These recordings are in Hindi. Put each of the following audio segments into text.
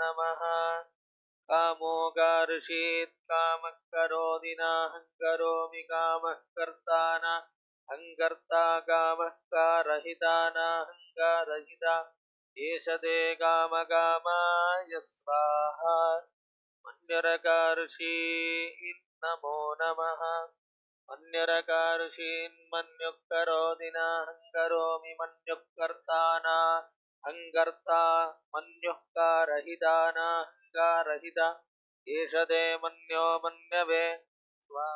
नमः। कामोगार्षीत् कामः करोति नाहं करोमि कामः कर्ता न हङ्कर्ता कामः कारहिता नाहङ्कारहिता एष ते कामकामाय स्वाहा। मन्यरकार्षी नमो नमः। मन्यरकार्षीन्मन्युः करोति नाहं करोमि मन्युः कर्ता अङ्गर्ता मन्युःकारहिता न हङ्गारहिता ईषदे मन्यो मन्यवे। स्वा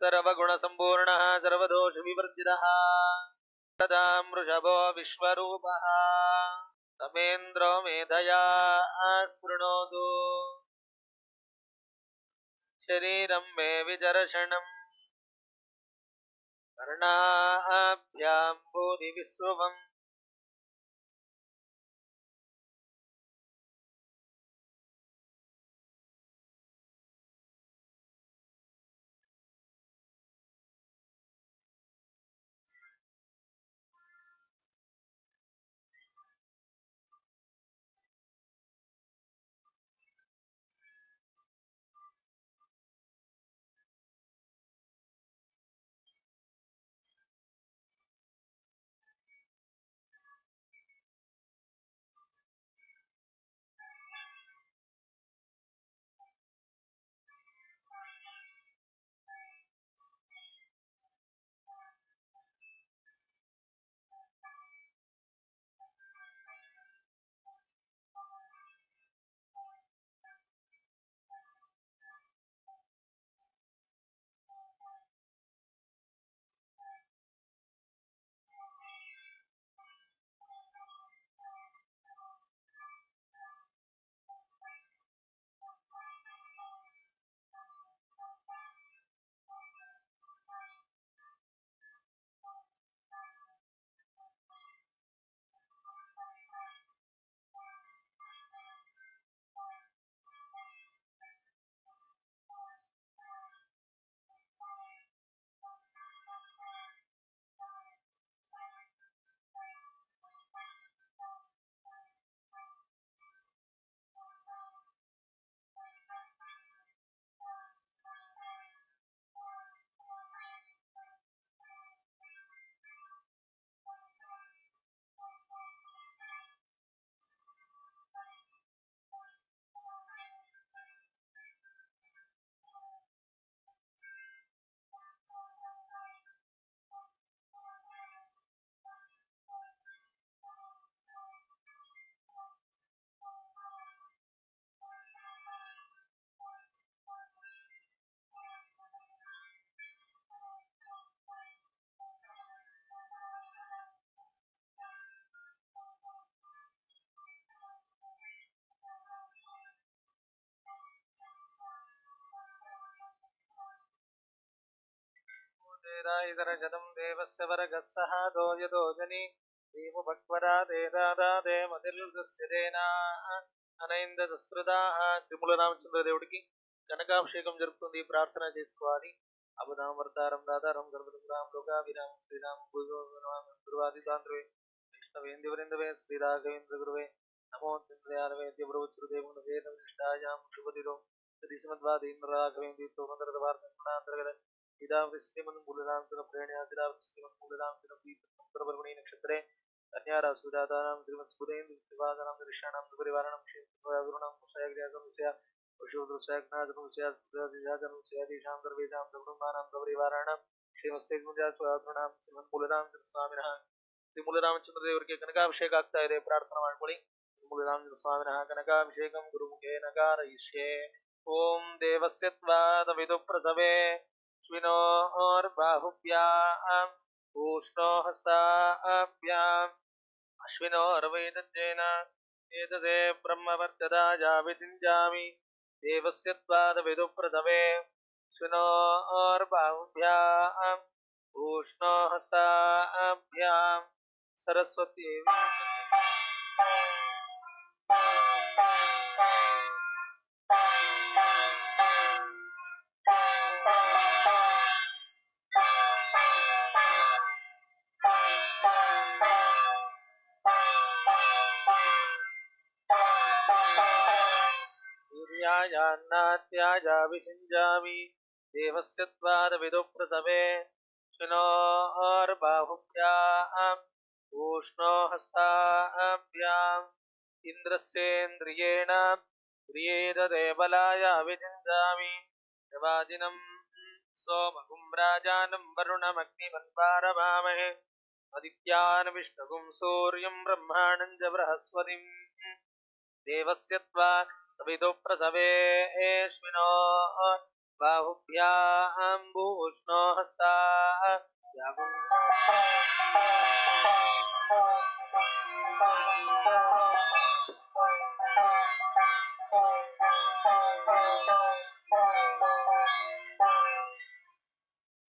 सर्वगुणसम्पूर्णः सर्वदोषविवर्जितः। तदां वृषभो विश्वरूपः। तमेन्द्रो मेधया स्पृणोतु शरीरं मे विचर्षणम्। कर्णाभ्यां भूरि विश्रुवम् వేదాయితరజతం దేవస్య వరగస్సహాదో యదోజని శ్రీముల రామచంద్రదేవుడికి కనకాభిషేకం జరుపుతుంది ప్రార్థన చేసుకోవాలి। అబదాం వర్తారం రాధారం గర్భరాం లోకా విరామ శ్రీరామ గురువాదితాంధ్రువే కృష్ణవేంద్రవృందవే శ్రీరాఘవేంద్ర గురువే నమో చంద్రయానవేద్యభ్రవచ్చుదేవుని వేద శుభదిరో శుభదిలో శ్రీశ్రీమద్వాదీంద్ర రాఘవేంద్రితో మందరత వార్త గుణాంతర్గత इदावृष्टिमन् मूलदान्तरप्रेणया दिदावृष्टिमन् मूलदान्तरं दीपपुत्रपर्वणि नक्षत्रे कन्यारा सुजातानां त्रिमत्स्फुरेन्द्रिवादानां दृश्याणां परिवाराणां क्षेत्रगुरूणां मुषयग्र्याजं विषया अश्विनोर्बाहुभ्याम् ऊष्णो हस्ताभ्याम् अश्विनोर्वैदज्जेन एतदे ब्रह्मवर्चदा जावितिञ्जामि देवस्य त्वादविदुप्रसवे अश्विनोर्बाहुभ्याम् ऊष्णो हस्ताभ्याम् सरस्वती ूर्यायान्नात्याजाभिषिञ्जामि देवस्य त्वादविदुप्रसवे शुनोर्बाहुभ्याम् ऊष्णो हस्ताभ्याम् इन्द्रस्येन्द्रियेण प्रियेददेवलाय विचिञ्जामि यवादिनम् सोमगुं राजानं वरुणमग्निमन्वारभामहे आदित्यान् विष्णुगुं सूर्यं ब्रह्माणं च बृहस्पतिम् देवस्य त्वा तविदो प्रसवेश्विनो बाहुभ्याम्बूष्णो हस्ता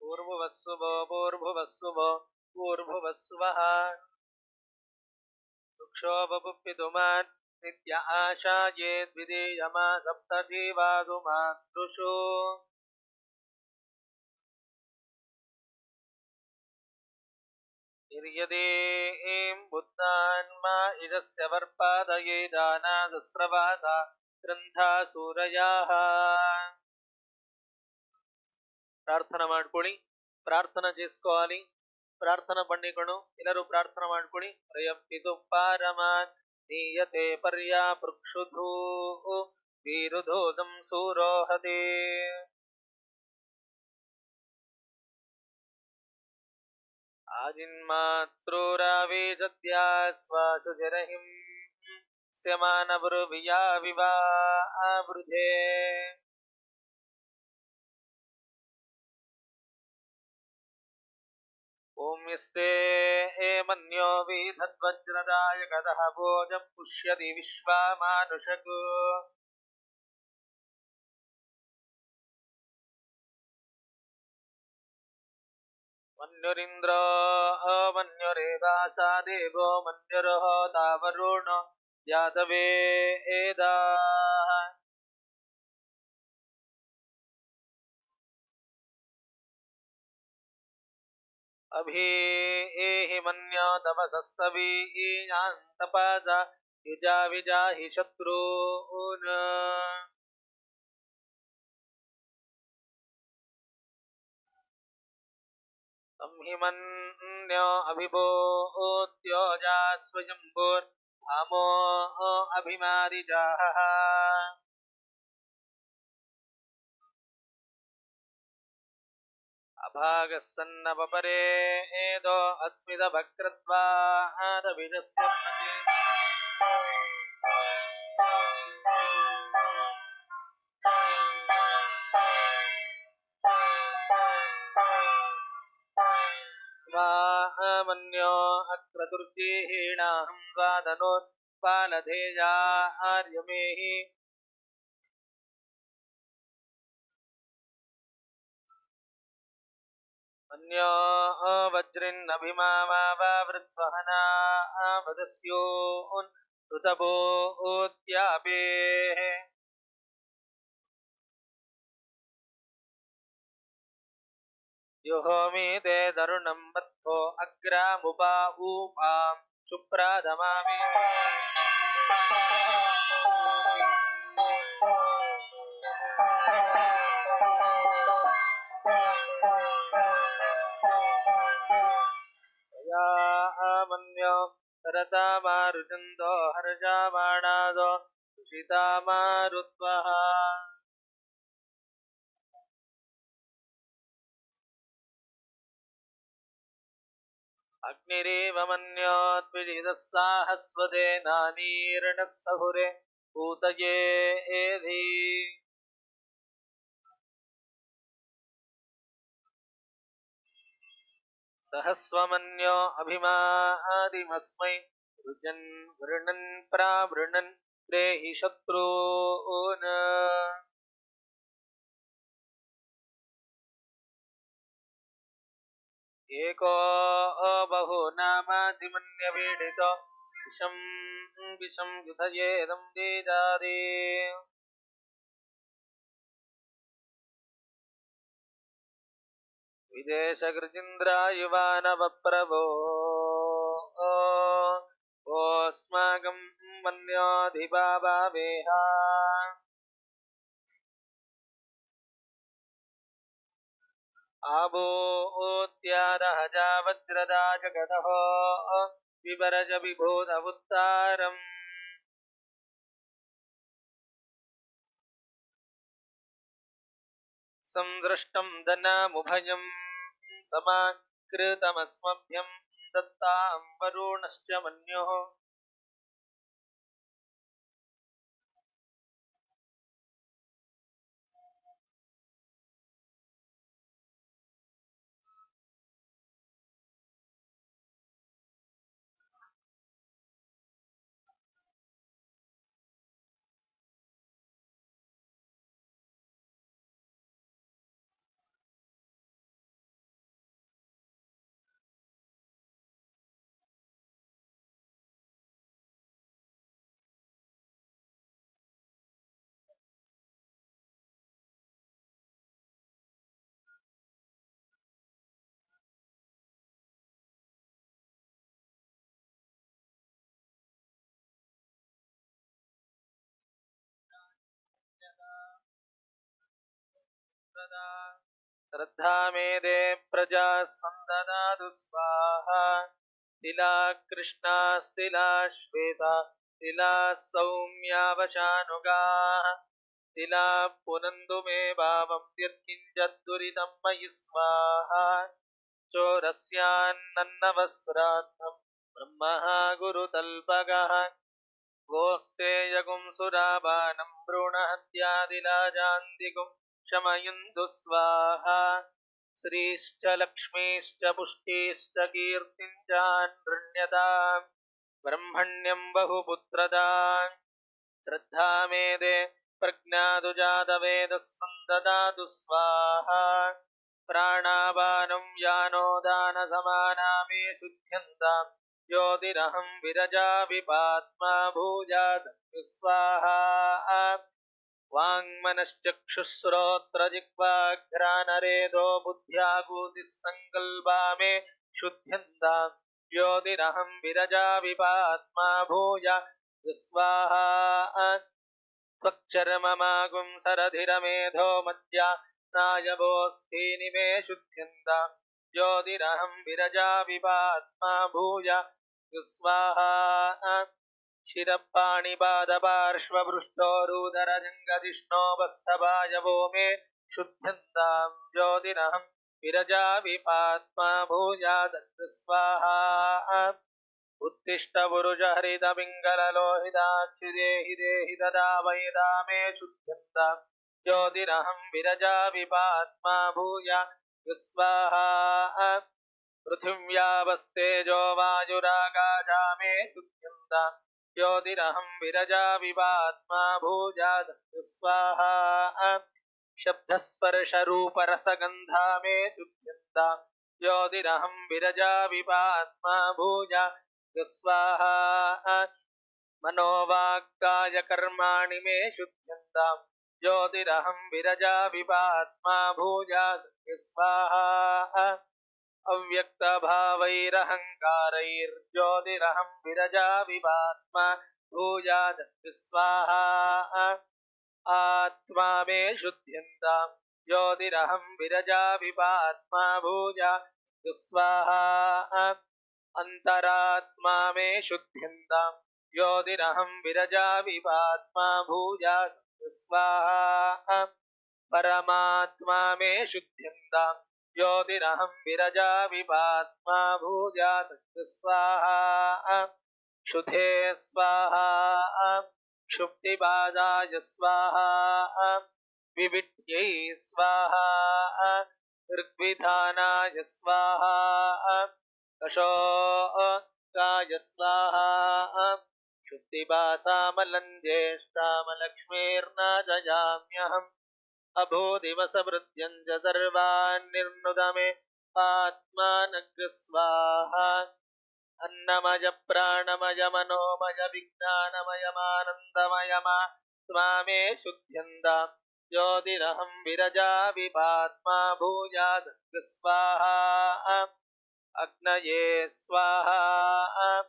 पूर्भुवस्सुभो पूर्भुवस्सुभो पूर्भुवस्सुवः वृक्षो बपुपितुमान् ನಿತ್ಯ ಆಶಾ ಯೇದ್ವಿಧೇಯಮ ಸಪ್ತ ಜೀವಾದು ಮಾತೃಷು ನಿರ್ಯದೇಂ ಬುದ್ಧಾನ್ಮ ಇದಸ್ಯ ವರ್ಪಾದಯೇ ದಾನ ದಸ್ರವಾದ ಗ್ರಂಥಾ ಪ್ರಾರ್ಥನೆ ಮಾಡ್ಕೊಳ್ಳಿ, ಪ್ರಾರ್ಥನೆ ಚೇಸ್ಕೋಲಿ ಪ್ರಾರ್ಥನಾ ಬಂಡಿಗಳು ಎಲ್ಲರೂ ಪ್ರಾರ್ಥನಾ ಮಾಡ್ಕೊಳ್ಳಿ. ಪ್ರಯಂ ಪಿತು ಪಾರಮಾನ್ दीयते पर्या पर्यापृक्षुधू वीरुधोदं सूरोहति। आदिन्मातॄराविजत्या स्वासुधिरहिं स्यमानवर्भियाविवा आवृधे ॐ यस्ते एमन्यो विधद्वज्रदाय गदः भोजं पुष्यति विश्वामानुषक्। मन्युरिन्द्रो मन्युरेवासा देवो मन्युरहो तावरुणो यादवे एदा। अभि एहि मन्यो तपसस्तवीयान्तपादा युजा विजाहि शत्रून्। तं हि मन्यो अभिभूत्योजा अभिमारिजाः भागः सन्नपरे एदो अस्मिदभक्त्रत्वाहरविदश्यह मन्यो अत्र दुर्गीहीणाहं वादनोपानधेयाहर्यमेहि अन्यो वज्रिन्नभिमावावृत्वहना वदस्योन् ऋतभोत्यापेः युहोमि ते तरुणं वत्थो अग्रामुपा ऊपां शुप्रादमामि या आमन्यो सरतामारुचन्दो हर्षामाणादो सुषितामारुत्वः अग्निरेव मन्यो द्विजितः साहस्वते नानीर्णः सहुरे भूतये एधि। सहस्वमन्यो अभिमादिमस्मै रुजन् वृणन् प्रावृणन् देहि शत्रून्। एको बहु नामाधिमन्यपीडितो विषं विषं युधयेदं दीजादि विदेशकृजिन्द्रायुवानवप्रभोस्माकं मन्याधिबाबादेहा आभूत्यादः जावज्रदा जगदः विवरज विबोधमुत्तारम् सन्दृष्टं दनामुभयम् समाकृतमस्मभ्यं दत्तां वरुणश्च मन्योः। सदा श्रद्धा मेदे प्रजा सन्ददातु स्वाहा तिला कृष्णास्तिला श्वेता तिला सौम्यावशानुगाः तिला पुनन्दु मे भावं यत्किञ्चद्दुरितं मयि स्वाहा चोरस्यान्नवस्राद्धं ब्रह्मः गुरुतल्पगः गोस्तेयगुं सुराबानं भ्रूणहत्यादिलाजान्तिकुं शमयन्तु स्वाहा श्रीश्च लक्ष्मीश्च पुष्टिश्च कीर्तिं चानृण्यताम् ब्रह्मण्यं बहुपुत्रदा श्रद्धा मेदे प्रज्ञातु जातवेदः सन्ददातु स्वाहा प्राणापानं यानोदानसमाना मे शुध्यन्ताम् ज्योतिरहं विरजा विपात्मा भूजातु स्वाहा वाङ्मनश्चक्षुश्रोत्रजिह्वाघ्रानरेदो बुद्ध्यागूतिः सङ्कल्पा मे शुध्यन्ताम् ज्योतिरहं विरजा विपात्मा भूया स्वाहा त्वक्चरममागुं सरधिरमेधो मद्या नायवोऽस्थीनि मे शुध्यन्ताम् ज्योतिरहं विरजा विपात्मा भूया स्वाहा शिरपाणिपादपार्श्वपृष्ठोरुदरजङ्गधिष्णोपस्थभायवो मे शुध्यन्तां ज्योतिरहं विरजा विपात्मा भूयादग्र स्वाहा उत्तिष्ठ पुरुष हरितपिङ्गललोहिताक्षिदेहि देहि तदा वैदा मे शुध्यन्तां ज्योतिरहं विरजा विपात्मा भूया स्वाहा पृथिव्यावस्तेजो वायुराकाशा मे शुध्यन्तां ज्योतिरहं विरजा विपात्मा भूजाद स्वाहा शब्दस्पर्शरूपरसगन्धा मे ज्योतिरहं विरजा विपात्मा भूजा स्वाहा मनोवाक्कायकर्माणि मे शुध्यन्तां ज्योतिरहं विरजा विपात्मा भूजा स्वाहा अव्यक्तभावैरहङ्कारैर्ज्योतिरहं विरजा विपात्मा भूयाद स्वाहा। आत्मा मे शुध्यन्तां ज्योतिरहं विरजा विपात्मा भूजा स्वाहा। अन्तरात्मा मे शुध्यन्तां ज्योतिरहं विरजा विपात्मा भूजा स्वाहा। परमात्मा मे शुध्यन्तां ज्योतिरहं विरजा विपात्मा भूजा स्वाहा। क्षुधे स्वाहा। क्षुप्तिबाधाय स्वाहा। विविट्यै स्वाहा। ऋग्विधानाय स्वाहा। कशो गाय स्वाहा शुद्धिभासामलं निर्नुद मे आत्मानग् स्वाहा अन्नमय प्राणमय मनोमय विज्ञानमयमानन्दमयमा स्वामे शुद्ध्यन्ता ज्योतिरहं विरजा विभात्मा स्वाहा अग्नये स्वाहा।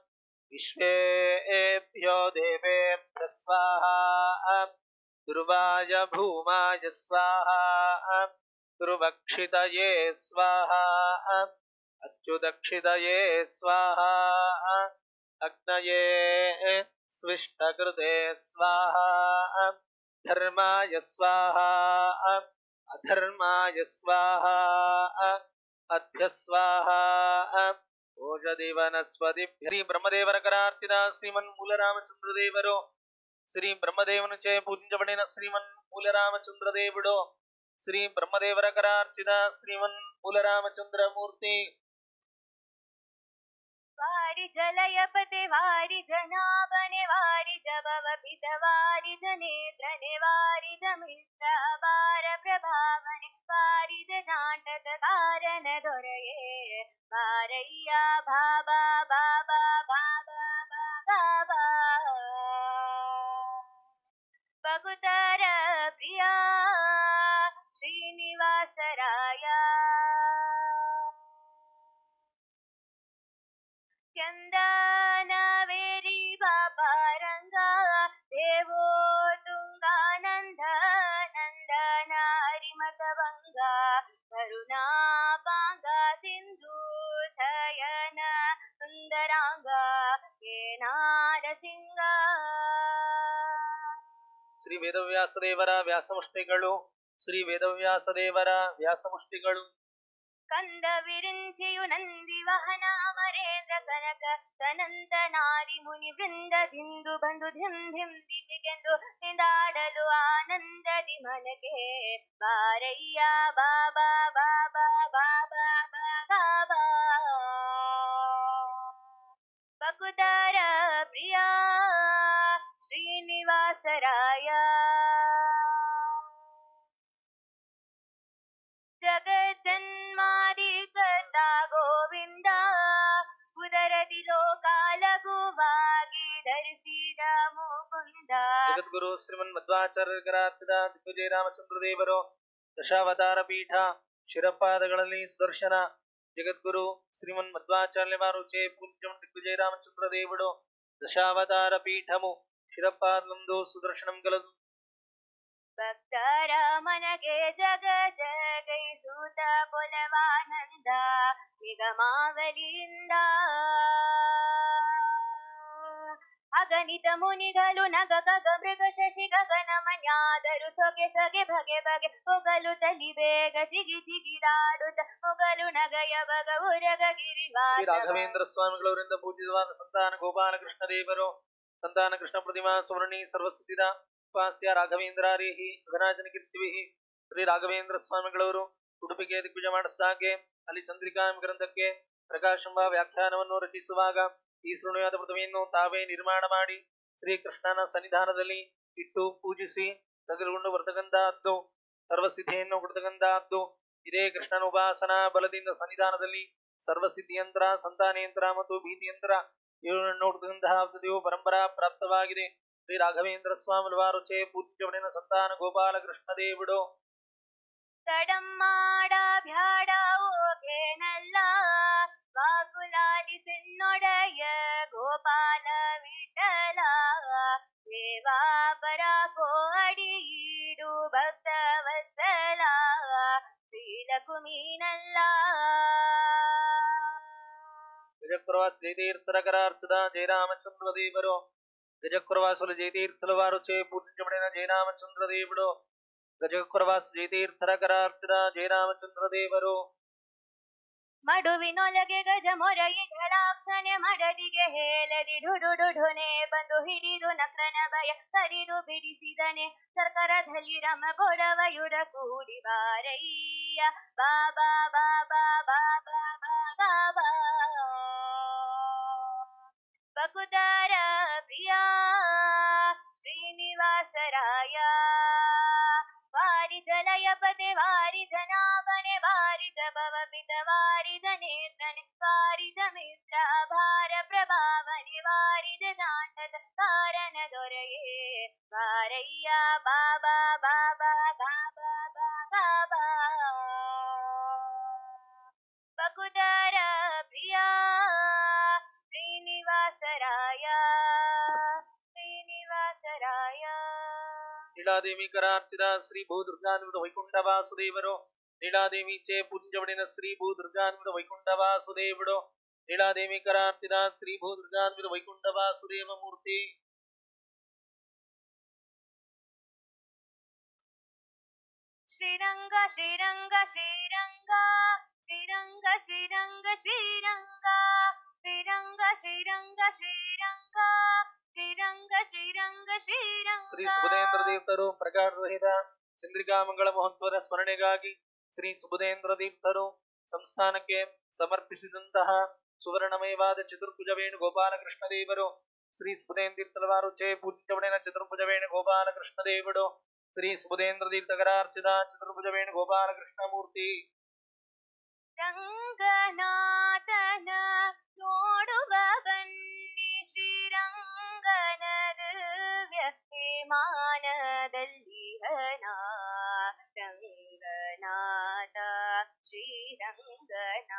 विश्वेभ्यो देवेभ्यः स्वाहा ध्रुवाय भूमाय स्वाहा, ध्रुवक्षितये स्वाहा, अच्युदक्षितये स्वाहा, अग्नये स्विष्टकृते स्वाहा, धर्माय स्वाहा, अधर्माय स्वाहा अध्यस्वाहा ओषधि ब्रह्मदेवर ब्रह्मदेवरकरार्चिता, श्रीमन्मूलरामचन्द्रदेवरो। శ్రీ బ్రహ్మదేవుని చే పూజించబడిన శ్రీమన్ పూలరామచంద్రదేవుడు శ్రీ బ్రహ్మదేవరకరార్చిత శ్రీమన్ పూలరామచంద్రమూర్తి వారిధలయపతే వారిధ నాభనే వారిధ భవభిధ వారిధ నేత్రనే వారిధ మిత్ర అపార ప్రభావనే వారిధ నాటక కారణ దొరయే వారయ్యా బాబా బాబా బాబా బాబా బాబా ಬಾಬಾ ಬಗುತರ ಪ್ರಿಯ ಶ್ರೀ ವೇದವ್ಯಾಸದೇವರ ವ್ಯಾಸಮುಷ್ಟಿಗಳು ಶ್ರೀ ವೇದವ್ಯಾಸದೇವರ ವ್ಯಾಸಮುಷ್ಟಿಗಳು ಕಂದ ವಿರಿಂಚಿಯು ನಂದಿ ವಾಹನ ಅಮರೇಂದ್ರ ಕನಕ ಸನಂತ ನಾರಿ ಮುನಿ ವೃಂದದಿಂದು ಬಂದು ಧಿಂ ಧಿಂ ದಿಗೆಂದು ನಿಂದಾಡಲು ಆನಂದದಿ ಮನಗೆ ಬಾರಯ್ಯ ಬಾಬಾ ಬಾಬಾ ಬಾಬಾ ಬಾಬಾ ಬಕುತಾರ ಪ್ರಿಯ श्रीनिवासराय जगजन्मादिकर्ता ಗೋವಿಂದ ಉದರದಿ ಲೋಕಾಲಘುವಾಗಿ ಧರಿಸಿದ ಮುಕುಂದ. ಜಗದ್ಗುರು ಶ್ರೀಮನ್ ಮಧ್ವಾಚಾರ್ಯರಾದ ದಿಗ್ವಿಜಯ ರಾಮಚಂದ್ರ ದೇವರು ದಶಾವತಾರ ಪೀಠ ಶಿರಪಾದಗಳಲ್ಲಿ ಸುದರ್ಶನ. ಜಗದ್ಗುರು ಶ್ರೀಮನ್ ಮಧ್ವಾಚಾರ್ಯವಾರು ಚೇ ಪೂಜ್ಯಂ ದಿಗ್ವಿಜಯ ರಾಮಚಂದ್ರ దేవుడు దశావతార పీఠము ಶಿರಪಾದಲೊಂದು ಸುದರ್ಶನಂ ಗಲದು ಭಕ್ತರ ಮನಗೆ ಜಗ ಜಗೈಸೂತ ಕೊಲವಾನಂದ ನಿಗಮಾವಲಿಯಿಂದ ಅಗಣಿತ ಮುನಿಗಳು ನಗ ಗಗ ಮೃಗ ಶಶಿ ಗಗನ ಮನ್ಯಾದರು ಸೊಗೆ ಸೊಗೆ ಬಗೆ ಬಗೆ ಹೊಗಲು ತಲಿ ಬೇಗ ಜಿಗಿ ಜಿಗಿದಾಡುತ್ತ ಹೊಗಲು ನಗಯ ಬಗ ಉರಗ ಶ್ರೀ ಗಿರಿವಾಸ ರಾಘವೇಂದ್ರ ಸ್ವಾಮಿಗಳವರಿಂದ ಪೂಜಿತವಾದ ಸಂತಾನ ಗೋಪಾಲಕೃಷ್ಣ ದೇವರು ಸಂತಾನ ಕೃಷ್ಣ ಪ್ರತಿಮಾ ಸುವರ್ಣಿ ಸರ್ವಸಿದ್ಧಿದ ಉಪಾಸ್ಯ ರಾಘವೇಂದ್ರಾರೇಹಿ ಘನಾಜನ ಕೀರ್ತಿವಿಹಿ ಶ್ರೀ ರಾಘವೇಂದ್ರ ಸ್ವಾಮಿಗಳವರು ಉಡುಪಿಗೆ ದಿಗ್ವಿಜ ಮಾಡಿಸಿದಾಗೆ ಅಲ್ಲಿ ಚಂದ್ರಿಕಾ ಗ್ರಂಥಕ್ಕೆ ಪ್ರಕಾಶಂಬ ವ್ಯಾಖ್ಯಾನವನ್ನು ರಚಿಸುವಾಗ ಈ ಶೃಣುಯಾದ ಪ್ರತಿಮೆಯನ್ನು ತಾವೇ ನಿರ್ಮಾಣ ಮಾಡಿ, ಶ್ರೀಕೃಷ್ಣನ ಸನ್ನಿಧಾನದಲ್ಲಿ ಇಟ್ಟು ಪೂಜಿಸಿ ತೆಗೆದುಕೊಂಡು ಬರ್ತಕ್ಕಂತಹದ್ದು ಸರ್ವಸಿದ್ಧಿಯನ್ನು ಕೊಡ್ತಕ್ಕಂತಹದ್ದು ಇದೇ ಕೃಷ್ಣನ ಉಪಾಸನಾ ಬಲದಿಂದ ಸನ್ನಿಧಾನದಲ್ಲಿ ಸರ್ವಸಿದ್ಧಿಯಂತ್ರ, ಸಂತಾನಯಂತ್ರ ಮತ್ತು ಭೀತಿಯಂತ್ರ ಇವುಗಳನ್ನು ನೋಡ್ತಕ್ಕಂತಹ ಪದ್ಧತಿಯು ಪರಂಪರಾ ಪ್ರಾಪ್ತವಾಗಿದೆ. ಶ್ರೀ ರಾಘವೇಂದ್ರ ಸ್ವಾಮಿ ವಾರುಚೆ ಪೂಜ್ಯವಡಿನ ಸಂತಾನ ಗೋಪಾಲ ಕೃಷ್ಣ ದೇವಿಡು ತಡಮ್ಮಾಡ ಬ್ಯಾಡ ಓಗೇನಲ್ಲ ಗೋಪಾಲ ವಿಠಲ. ದೇವಾ ಪರಾಪೋ ಅಡಿಯೀಡು ಭಕ್ತವತ್ಸಲ ಶ್ರೀಲಕುಮೀನಲ್ಲ గజక్రవాసు జయతీర్థరకరార్చుద జయరామచంద్రదేవరు గజక్రవాసులు జయతీర్థుల వారు చే పూజించబడిన జయరామచంద్రదేవుడు గజక్రవాసు జయతీర్థరకరార్చుద జయరామచంద్రదేవరు ಮಡುವಿನೊಳಗೆ ಗಜಮೊರೆಯಿಂದಳಾಕ್ಷಣೆ ಮಡಲಿಗೆ ಹೇಳದಿ ಡುಡುಡುಡುನೆ ಬಂದು ಹಿಡಿದು ನಕ್ರನ ಭಯ ಕರಿದು ಬಿಡಿಸಿದನೆ ಸರ್ಕಾರದಲ್ಲಿ ರಮ ಬೊಡವಯುಡ ಕೂಡಿ ಬಾರಯ್ಯ ಬಾಬಾ ಬಾಬಾ ಬಾಬಾ ಬಾಬಾ वकुदार प्रिया श्रीनिवासराय वारिधलयपते वारिधनामने वारिध भवपित वारिध निर्धने वारिध मित्राभार प्रभावने वारिध दाण्डद कारण दोरये वारय्या बाबा बाबा बाबा बाबा वकुदार ನೀಲಾದೇವಿ ಕರಾರ್ಚಿತ ಶ್ರೀ ಭೂದುರ್ಗಾನ್ವಿತ ವೈಕುಂಠ ವಾಸುದೇವರು ನೀಲಾದೇವಿ ಚೇ ಪೂಜ್ಯವಡಿನ ಶ್ರೀ ಭೂದುರ್ಗಾನ್ವಿತ ವೈಕುಂಠ ವಾಸುದೇವುಡು ನೀಲಾದೇವಿ ಕರಾರ್ಚಿತ ಶ್ರೀ ಭೂದುರ್ಗಾನ್ವಿತ ವೈಕುಂಠ ವಾಸುದೇವ ಮೂರ್ತಿ ಶ್ರೀರಂಗ ಶ್ರೀರಂಗ ಶ್ರೀರಂಗ ಶ್ರೀರಂಗ ಶ್ರೀರಂಗ ಶ್ರೀರಂಗ ಶ್ರೀರಂಗ ಶ್ರೀರಂಗ ಶ್ರೀರಂಗ ಶ್ರೀರಂಗ ಶ್ರೀರಂಗ ಶ್ರೀರಂಗ. ಶ್ರೀ ಸುಬುಧೇಂದ್ರ ತೀರ್ಥರು ಪ್ರಕಾರ ರಹಿತ ಚಂದ್ರಿಕಾ ಮಂಗಳ ಮಹೋತ್ಸವದ ಸ್ಮರಣೆಗಾಗಿ ಶ್ರೀ ಸುಬುಧೇಂದ್ರ ತೀರ್ಥರು ಸಂಸ್ಥಾನಕ್ಕೆ ಸಮರ್ಪಿಸಿದಂತಹ ಸುವರ್ಣಮಯವಾದ ಚತುರ್ಭುಜ ವೇಣು ಗೋಪಾಲಕೃಷ್ಣ ದೇವರು ಶ್ರೀ ಸುಬುಧೇಂದ್ರ ತೀರ್ಥರವಾರು ಚೇ ಪೂಜ್ಯವಡಿನ ಚತುರ್ಭುಜ ವೇಣು ಗೋಪಾಲಕೃಷ್ಣ ದೇವರು ಶ್ರೀ ಸುಬುಧೇಂದ್ರ ತೀರ್ಥಕರಾರ್ಚಿತ ಚತುರ್ಭುಜ ವೇಣು ಗೋಪಾಲಕೃಷ್ಣ ಮೂರ್ತಿ ರಂಗನಾಥನ ಕಲ್ಯಾಣ ರಂಗನಾಥ ಶ್ರೀರಂಗನಾಥ